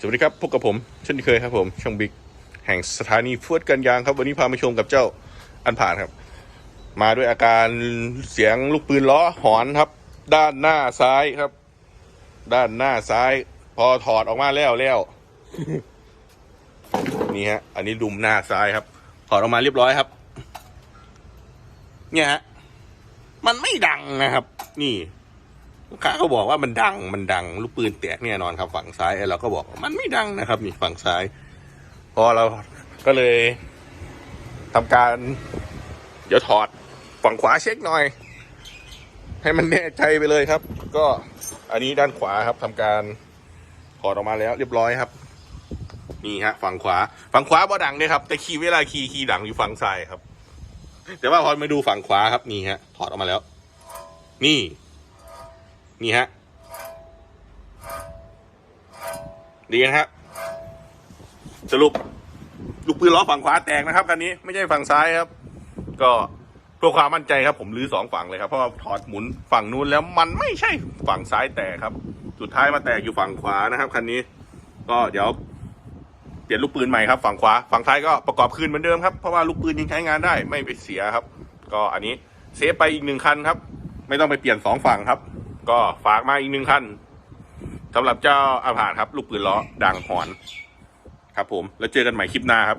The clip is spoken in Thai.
สวัสดีครับพบกับผมเช่นเคยครับผมช่องบิ๊กแห่งสถานีฟูดกันยางครับ วันนี้พามาชมกับเจ้าอันผ่านครับ มาด้วยอาการเสียงลูกปืนล้อหอนครับ ด้านหน้าซ้ายครับ ด้านหน้าซ้าย พอถอดออกมาแล้วแล้วนี่ฮะ อันนี้ดุมหน้าซ้ายครับ ถอดออกมาเรียบร้อยครับ เนี่ยฮะ มันไม่ดังนะครับ นี่ ลูกค้าเขาบอกว่ามันดังมันดังลูกปืนแตกแน่นอนครับ ฝั่งซ้ายเราก็บอกมันไม่ดังนะครับนี่ฝั่งซ้าย พอเราก็เลยทำการ เดี๋ยวถอดฝั่งขวาเช็คหน่อย ให้มันแน่ใจไปเลยครับ ก็อันนี้ด้านขวาครับทำการถอดออกมาแล้วเรียบร้อยครับ นี่ฮะ ฝั่งขวา ฝั่งขวาบ่ดังเลยครับ แต่ขี่เวลาขี่ขี่ดังอยู่ฝั่งซ้ายครับ แต่ว่าพอมาดูฝั่งขวาครับนี่ฮะถอดออกมาแล้ว นี่ นี่ฮะดีนะครับ สรุป ลูกปืนล้อฝั่งขวาแตกนะครับคันนี้ไม่ใช่ฝั่งซ้ายครับ ก็เพื่อความมั่นใจครับ ผมรื้อสองฝั่งเลยครับเพราะว่าถอดหมุนฝั่งนู้นแล้วมันไม่ใช่ฝั่งซ้ายแตกครับ สุดท้ายมาแตกอยู่ฝั่งขวานะครับคันนี้ ก็เดี๋ยวเปลี่ยนลูกปืนใหม่ครับฝั่งขวาฝั่งซ้ายก็ประกอบคืนเหมือนเดิมครับเพราะว่าลูกปืนยังใช้งานได้ไม่ไปเสียครับ ก็อันนี้เซฟไปอีกหนึ่งคันครับ ไม่ต้องไปเปลี่ยนสองฝั่งครับ ก็ฝากมาอีกหนึ่งคันสำหรับเจ้าอาผานครับ ลูกปืนล้อดังหอน ครับผม แล้วเจอกันใหม่คลิปหน้าครับ